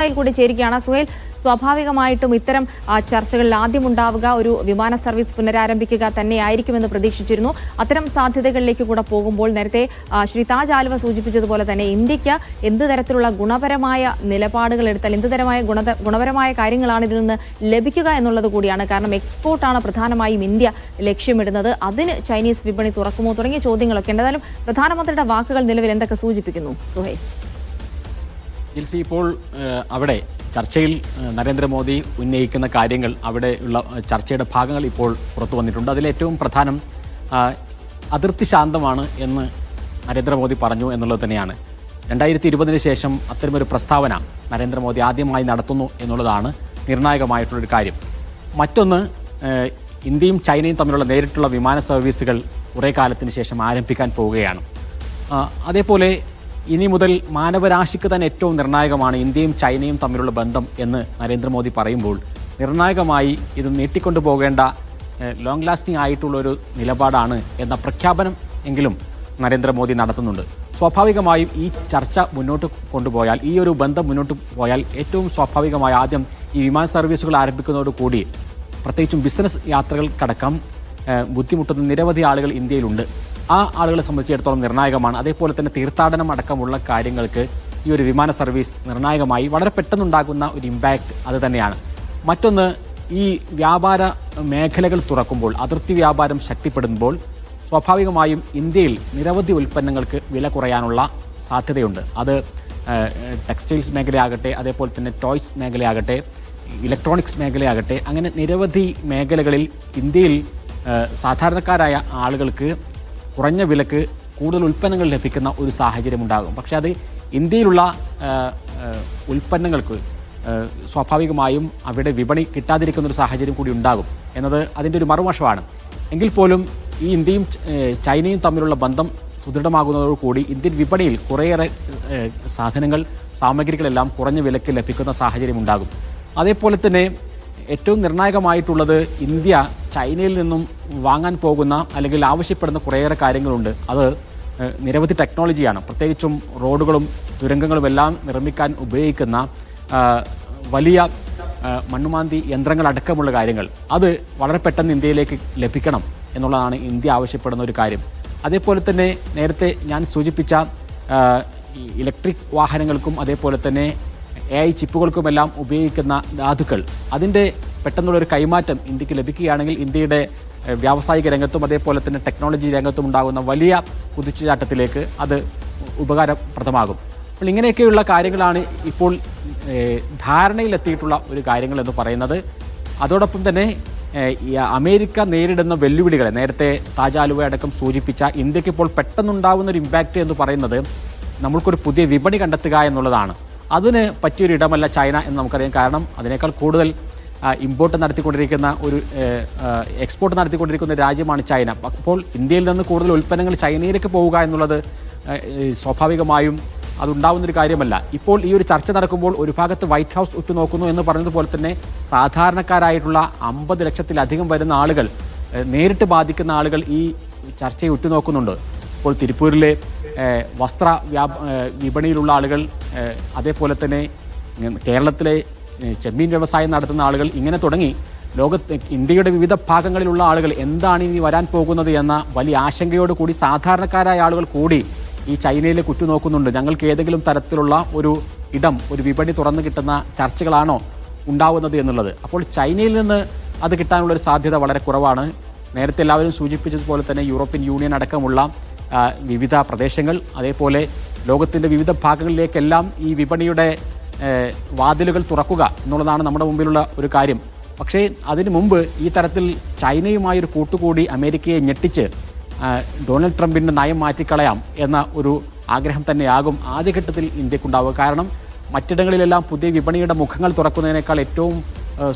സുഹേൽ കൂടി ചേരുകയാണ്. സുഹേൽ സ്വാഭാവികമായിട്ടും ഇത്തരം ചർച്ചകളിൽ ആദ്യം ഉണ്ടാവുക ഒരു വിമാന സർവീസ് പുനരാരംഭിക്കുക തന്നെയായിരിക്കുമെന്ന് പ്രതീക്ഷിച്ചിരുന്നു. അത്തരം സാധ്യതകളിലേക്ക് കൂടെ പോകുമ്പോൾ നേരത്തെ ശ്രീ താജ് ആലുവ സൂചിപ്പിച്ചതുപോലെ തന്നെ ഇന്ത്യയ്ക്ക് എന്ത് തരത്തിലുള്ള ഗുണപരമായ നിലപാടുകൾ എടുത്താൽ എന്ത് തരമായ ഗുണ ഗുണപരമായ കാര്യങ്ങളാണ് ഇതിൽ നിന്ന് ലഭിക്കുക എന്നുള്ളത് കൂടിയാണ്. കാരണം എക്സ്പോർട്ടാണ് പ്രധാനമായും ഇന്ത്യ ലക്ഷ്യമിടുന്നത്. അതിന് ചൈനീസ് വിപണി തുറക്കുമോ തുടങ്ങിയ ചോദ്യങ്ങളൊക്കെ എന്തായാലും പ്രധാനമന്ത്രിയുടെ വാക്കുകൾ നിലവിൽ എന്തൊക്കെ സൂചിപ്പിക്കുന്നു? സുഹൈൽ. ജിൽസി ഇപ്പോൾ അവിടെ ചർച്ചയിൽ നരേന്ദ്രമോദി ഉന്നയിക്കുന്ന കാര്യങ്ങൾ അവിടെയുള്ള ചർച്ചയുടെ ഭാഗങ്ങൾ ഇപ്പോൾ പുറത്തു വന്നിട്ടുണ്ട്. അതിലേറ്റവും പ്രധാനം അതിർത്തി ശാന്തമാണ് എന്ന് നരേന്ദ്രമോദി പറഞ്ഞു എന്നുള്ളത് തന്നെയാണ്. രണ്ടായിരത്തി ഇരുപതിന് ശേഷം അത്തരമൊരു പ്രസ്താവന നരേന്ദ്രമോദി ആദ്യമായി നടത്തുന്നു എന്നുള്ളതാണ് നിർണായകമായിട്ടുള്ളൊരു കാര്യം. മറ്റൊന്ന് ഇന്ത്യയും ചൈനയും തമ്മിലുള്ള നേരിട്ടുള്ള വിമാന സർവീസുകൾ കുറേ കാലത്തിന് ശേഷം ആരംഭിക്കാൻ പോവുകയാണ്. അതേപോലെ ഇനി മുതൽ മാനവരാശിക്ക് തന്നെ ഏറ്റവും നിർണായകമാണ് ഇന്ത്യയും ചൈനയും തമ്മിലുള്ള ബന്ധം എന്ന് നരേന്ദ്രമോദി പറയുമ്പോൾ നിർണായകമായി ഇത് നീട്ടിക്കൊണ്ടു പോകേണ്ട ലോങ് ലാസ്റ്റിംഗ് ആയിട്ടുള്ള ഒരു നിലപാടാണ് എന്ന പ്രഖ്യാപനം എങ്കിലും നരേന്ദ്രമോദി നടത്തുന്നുണ്ട്. സ്വാഭാവികമായും ഈ ചർച്ച മുന്നോട്ട് കൊണ്ടുപോയാൽ ഈ ഒരു ബന്ധം മുന്നോട്ട് പോയാൽ ഏറ്റവും സ്വാഭാവികമായി ആദ്യം ഈ വിമാന സർവീസുകൾ ആരംഭിക്കുന്നതോടുകൂടി പ്രത്യേകിച്ചും ബിസിനസ് യാത്രകൾക്കടക്കം ബുദ്ധിമുട്ടുന്ന നിരവധി ആളുകൾ ഇന്ത്യയിലുണ്ട്. ആ ആളുകളെ സംബന്ധിച്ചിടത്തോളം നിർണായകമാണ്. അതേപോലെ തന്നെ തീർത്ഥാടനം അടക്കമുള്ള കാര്യങ്ങൾക്ക് ഈ ഒരു വിമാന സർവീസ് നിർണായകമായി വളരെ പെട്ടെന്നുണ്ടാകുന്ന ഒരു ഇമ്പാക്റ്റ് അത് തന്നെയാണ്. മറ്റൊന്ന് ഈ വ്യാപാര മേഖലകൾ തുറക്കുമ്പോൾ അതിർത്തി വ്യാപാരം ശക്തിപ്പെടുമ്പോൾ സ്വാഭാവികമായും ഇന്ത്യയിൽ നിരവധി ഉൽപ്പന്നങ്ങൾക്ക് വില കുറയാനുള്ള സാധ്യതയുണ്ട്. അത് ടെക്സ്റ്റൈൽസ് മേഖലയാകട്ടെ അതേപോലെ തന്നെ ടോയ്സ് മേഖലയാകട്ടെ ഇലക്ട്രോണിക്സ് മേഖലയാകട്ടെ അങ്ങനെ നിരവധി മേഖലകളിൽ ഇന്ത്യയിൽ സാധാരണക്കാരായ ആളുകൾക്ക് കുറഞ്ഞ വിലക്ക് കൂടുതൽ ഉൽപ്പന്നങ്ങൾ ലഭിക്കുന്ന ഒരു സാഹചര്യം ഉണ്ടാകും പക്ഷേ അത് ഇന്ത്യയിലുള്ള ഉൽപ്പന്നങ്ങൾക്ക് സ്വാഭാവികമായും അവിടെ വിപണി കിട്ടാതിരിക്കുന്ന ഒരു സാഹചര്യം കൂടി ഉണ്ടാകും. എന്നത് അതിന്റെ ഒരു മറുവശമാണ്. എങ്കിൽ പോലും ഈ ഇന്ത്യയും ചൈനയും തമ്മിലുള്ള ബന്ധം സുദൃഢമാകുന്നതോടുകൂടി ഇന്ത്യൻ വിപണിയിൽ കുറേയേറെ സാധനങ്ങൾ സാമഗ്രികളെല്ലാം കുറഞ്ഞ വിലക്ക് ലഭിക്കുന്ന സാഹചര്യം ഉണ്ടാകും. അതേപോലെ തന്നെ ഏറ്റവും നിർണായകമായിട്ടുള്ളത് ഇന്ത്യ ചൈനയിൽ നിന്നും വാങ്ങാൻ പോകുന്ന അല്ലെങ്കിൽ ആവശ്യപ്പെടുന്ന കുറേയേറെ കാര്യങ്ങളുണ്ട്. അത് നിരവധി ടെക്നോളജിയാണ്. പ്രത്യേകിച്ചും റോഡുകളും തുരങ്കങ്ങളും എല്ലാം നിർമ്മിക്കാൻ ഉപയോഗിക്കുന്ന വലിയ മണ്ണുമാന്തി യന്ത്രങ്ങളടക്കമുള്ള കാര്യങ്ങൾ. അത് വളരെ പെട്ടെന്ന് ഇന്ത്യയിലേക്ക് ലഭിക്കണം എന്നുള്ളതാണ് ഇന്ത്യ ആവശ്യപ്പെടുന്ന ഒരു കാര്യം. അതേപോലെ തന്നെ നേരത്തെ ഞാൻ സൂചിപ്പിച്ച ഇലക്ട്രിക് വാഹനങ്ങൾക്കും അതേപോലെ തന്നെ എ ഐ ചിപ്പുകൾക്കുമെല്ലാം ഉപയോഗിക്കുന്ന ധാതുക്കൾ. അതിന്റെ പെട്ടെന്നുള്ള ഒരു കൈമാറ്റം ഇന്ത്യയ്ക്ക് ലഭിക്കുകയാണെങ്കിൽ ഇന്ത്യയുടെ വ്യാവസായിക രംഗത്തും അതേപോലെ തന്നെ ടെക്നോളജി രംഗത്തും ഉണ്ടാകുന്ന വലിയ കുതിച്ചുചാട്ടത്തിലേക്ക് അത് ഉപകാരപ്രദമാകും. അപ്പോൾ ഇങ്ങനെയൊക്കെയുള്ള കാര്യങ്ങളാണ് ഇപ്പോൾ ധാരണയിലെത്തിയിട്ടുള്ള ഒരു കാര്യങ്ങൾ എന്ന് പറയുന്നത്. അതോടൊപ്പം തന്നെ അമേരിക്ക നേരിടുന്ന വെല്ലുവിളികളെ നേരത്തെ താജാലുവ അടക്കം സൂചിപ്പിച്ച ഇന്ത്യയ്ക്ക് ഇപ്പോൾ പെട്ടെന്നുണ്ടാകുന്ന ഒരു ഇമ്പാക്റ്റ് എന്ന് പറയുന്നത് നമ്മൾക്കൊരു പുതിയ വിപണി കണ്ടെത്തുക എന്നുള്ളതാണ്. അതിന് പറ്റിയൊരു ഇടമല്ല ചൈന എന്ന് നമുക്കറിയാം. കാരണം അതിനേക്കാൾ കൂടുതൽ ഇമ്പോർട്ട് നടത്തിക്കൊണ്ടിരിക്കുന്ന ഒരു എക്സ്പോർട്ട് നടത്തിക്കൊണ്ടിരിക്കുന്ന രാജ്യമാണ് ചൈന. അപ്പോൾ ഇന്ത്യയിൽ നിന്ന് കൂടുതൽ ഉൽപ്പന്നങ്ങൾ ചൈനയിലേക്ക് പോവുക എന്നുള്ളത് സ്വാഭാവികമായും അതുണ്ടാവുന്നൊരു കാര്യമല്ല. ഇപ്പോൾ ഈ ഒരു ചർച്ച നടക്കുമ്പോൾ ഒരു ഭാഗത്ത് വൈറ്റ് ഹൗസ് ഉറ്റുനോക്കുന്നു എന്ന് പറഞ്ഞതുപോലെ തന്നെ സാധാരണക്കാരായിട്ടുള്ള അമ്പത് ലക്ഷത്തിലധികം വരുന്ന ആളുകൾ നേരിട്ട് ബാധിക്കുന്ന ആളുകൾ ഈ ചർച്ചയെ ഉറ്റുനോക്കുന്നുണ്ട്. ഇപ്പോൾ തിരുപ്പൂരിലെ വസ്ത്ര വ്യാപ വിപണിയിലുള്ള ആളുകൾ അതേപോലെ തന്നെ കേരളത്തിലെ ചെമ്മീൻ വ്യവസായം നടത്തുന്ന ആളുകൾ ഇങ്ങനെ തുടങ്ങി. ലോകത്ത് ഇന്ത്യയുടെ വിവിധ ഭാഗങ്ങളിലുള്ള ആളുകൾ എന്താണ് ഇനി വരാൻ പോകുന്നത് എന്ന വലിയ ആശങ്കയോട് കൂടി സാധാരണക്കാരായ ആളുകൾ കൂടി ഈ ചൈനയിൽ കുറ്റുനോക്കുന്നുണ്ട്. ഞങ്ങൾക്ക് ഏതെങ്കിലും തരത്തിലുള്ള ഒരു ഇടം ഒരു വിപണി തുറന്നു കിട്ടുന്ന ചർച്ചകളാണോ ഉണ്ടാവുന്നത് എന്നുള്ളത്. അപ്പോൾ ചൈനയിൽ നിന്ന് അത് കിട്ടാനുള്ള ഒരു സാധ്യത വളരെ കുറവാണ്. നേരത്തെ എല്ലാവരും സൂചിപ്പിച്ചതുപോലെ തന്നെ യൂറോപ്യൻ യൂണിയൻ അടക്കമുള്ള വിവിധ പ്രദേശങ്ങൾ അതേപോലെ ലോകത്തിന്റെ വിവിധ ഭാഗങ്ങളിലേക്കെല്ലാം ഈ വിപണിയുടെ വാതിലുകൾ തുറക്കുക എന്നുള്ളതാണ് നമ്മുടെ മുമ്പിലുള്ള ഒരു കാര്യം. പക്ഷേ അതിനു മുമ്പ് ഈ തരത്തിൽ ചൈനയുമായി ഒരു കൂട്ടുകൂടി അമേരിക്കയെ ഞെട്ടിച്ച് ഡൊണാൾഡ് ട്രംപിന്റെ നയം മാറ്റിക്കളയാം എന്ന ഒരു ആഗ്രഹം തന്നെയാകും ആദ്യഘട്ടത്തിൽ ഇന്ത്യക്കുണ്ടാവുക. കാരണം മറ്റിടങ്ങളിലെല്ലാം പുതിയ വിപണിയുടെ മുഖങ്ങൾ തുറക്കുന്നതിനേക്കാൾ ഏറ്റവും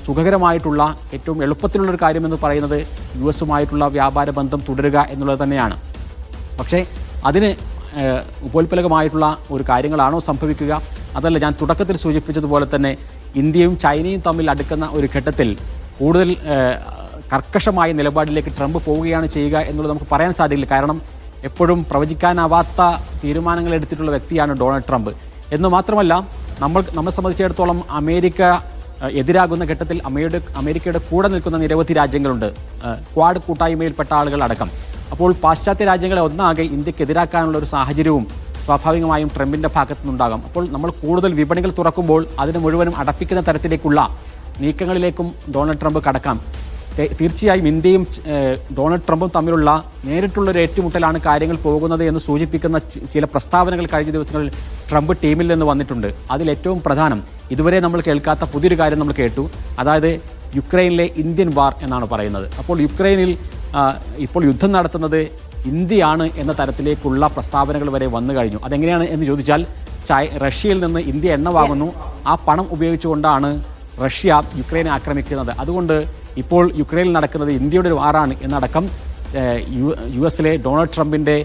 സുഖകരമായിട്ടുള്ള ഏറ്റവും എളുപ്പത്തിലുള്ളൊരു കാര്യമെന്ന് പറയുന്നത് യു എസുമായിട്ടുള്ള വ്യാപാര ബന്ധം തുടരുക എന്നുള്ളത് തന്നെയാണ്. പക്ഷേ അതിന് ഉപോൽപ്പലകമായിട്ടുള്ള ഒരു കാര്യങ്ങളാണോ സംഭവിക്കുക? അതല്ല ഞാൻ തുടക്കത്തിൽ സൂചിപ്പിച്ചതുപോലെ തന്നെ ഇന്ത്യയും ചൈനയും തമ്മിൽ അടുക്കുന്ന ഒരു ഘട്ടത്തിൽ കൂടുതൽ കർക്കശമായ നിലപാടിലേക്ക് ട്രംപ് പോവുകയാണ് ചെയ്യുക എന്നുള്ളത് നമുക്ക് പറയാൻ സാധിക്കില്ല. കാരണം എപ്പോഴും പ്രവചിക്കാനാവാത്ത തീരുമാനങ്ങൾ എടുത്തിട്ടുള്ള വ്യക്തിയാണ് ഡൊണാൾഡ് ട്രംപ്. എന്ന് മാത്രമല്ല നമ്മൾ നമ്മെ സംബന്ധിച്ചിടത്തോളം അമേരിക്ക എതിരാകുന്ന ഘട്ടത്തിൽ അമേരിക്ക അമേരിക്കയുടെ കൂടെ നിൽക്കുന്ന നിരവധി രാജ്യങ്ങളുണ്ട്. ക്വാഡ് കൂട്ടായ്മയിൽപ്പെട്ട ആളുകൾ അടക്കം അപ്പോൾ പാശ്ചാത്യ രാജ്യങ്ങളെ ഒന്നാകെ ഇന്ത്യയ്ക്ക് എതിരാക്കാനുള്ള ഒരു സാഹചര്യവും സ്വാഭാവികമായും ട്രംപിന്റെ ഭാഗത്തു നിന്നുണ്ടാകാം അപ്പോൾ നമ്മൾ കൂടുതൽ വിപണികൾ തുറക്കുമ്പോൾ അതിനെ മുഴുവനും അടപ്പിക്കുന്ന തരത്തിലേക്കുള്ള നീക്കങ്ങളിലേക്കും ഡൊണാൾഡ് ട്രംപ് കടക്കാം. തീർച്ചയായും ഇന്ത്യയും ഡൊണാൾഡ് ട്രംപും തമ്മിലുള്ള നേരിട്ടുള്ള ഒരു ഏറ്റുമുട്ടലാണ് കാര്യങ്ങൾ പോകുന്നത് എന്ന് സൂചിപ്പിക്കുന്ന ചില പ്രസ്താവനകൾ കഴിഞ്ഞ ദിവസങ്ങളിൽ ട്രംപ് ടീമിൽ നിന്ന് വന്നിട്ടുണ്ട്. അതിൽ ഏറ്റവും പ്രധാനം ഇതുവരെ നമ്മൾ കേൾക്കാത്ത പുതിയൊരു കാര്യം നമ്മൾ കേട്ടു. അതായത് യുക്രൈനിലെ ഇന്ത്യൻ വാർ എന്നാണ് പറയുന്നത്. അപ്പോൾ യുക്രൈനിൽ ഇപ്പോൾ യുദ്ധം നടത്തുന്നത് ഇന്ത്യയാണ് എന്ന തരത്തിലേക്കുള്ള പ്രസ്താവനകൾ വരെ വന്നു കഴിഞ്ഞു. അതെങ്ങനെയാണ് എന്ന് ചോദിച്ചാൽ ചൈ റഷ്യയിൽ നിന്ന് ഇന്ത്യ എണ്ണ വാങ്ങുന്നു. ആ പണം ഉപയോഗിച്ചുകൊണ്ടാണ് റഷ്യ യുക്രൈനെ ആക്രമിക്കുന്നത്. അതുകൊണ്ട് ഇപ്പോൾ യുക്രൈനിൽ നടക്കുന്നത് ഇന്ത്യയുടെ ഒരു വാറാണ് എന്നടക്കം യു യു എസിലെ ഡൊണാൾഡ് ട്രംപിന്റെ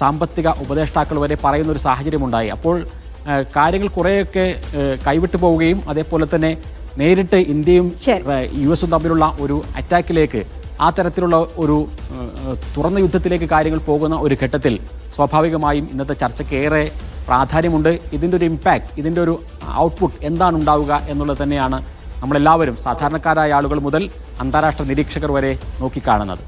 സാമ്പത്തിക ഉപദേഷ്ടാക്കൾ വരെ പറയുന്ന ഒരു സാഹചര്യമുണ്ടായി. അപ്പോൾ കാര്യങ്ങൾ കുറേയൊക്കെ കൈവിട്ടു പോവുകയും അതേപോലെ തന്നെ നേരിട്ട് ഇന്ത്യയും. യു എസും തമ്മിലുള്ള ഒരു അറ്റാക്കിലേക്ക് ആ തരത്തിലുള്ള ഒരു തുറന്ന യുദ്ധത്തിലേക്ക് കാര്യങ്ങൾ പോകുന്ന ഒരു ഘട്ടത്തിൽ സ്വാഭാവികമായും ഇന്നത്തെ ചർച്ചയ്ക്ക് ഏറെ പ്രാധാന്യമുണ്ട്. ഇതിന്റെ ഒരു ഇമ്പാക്റ്റ് ഇതിന്റെ ഒരു ഔട്ട്പുട്ട് എന്താണ് ഉണ്ടാവുക എന്നുള്ളത് തന്നെയാണ് നമ്മളെല്ലാവരും സാധാരണക്കാരായ ആളുകൾ മുതൽ അന്താരാഷ്ട്ര നിരീക്ഷകർ വരെ നോക്കിക്കാണുന്നത്.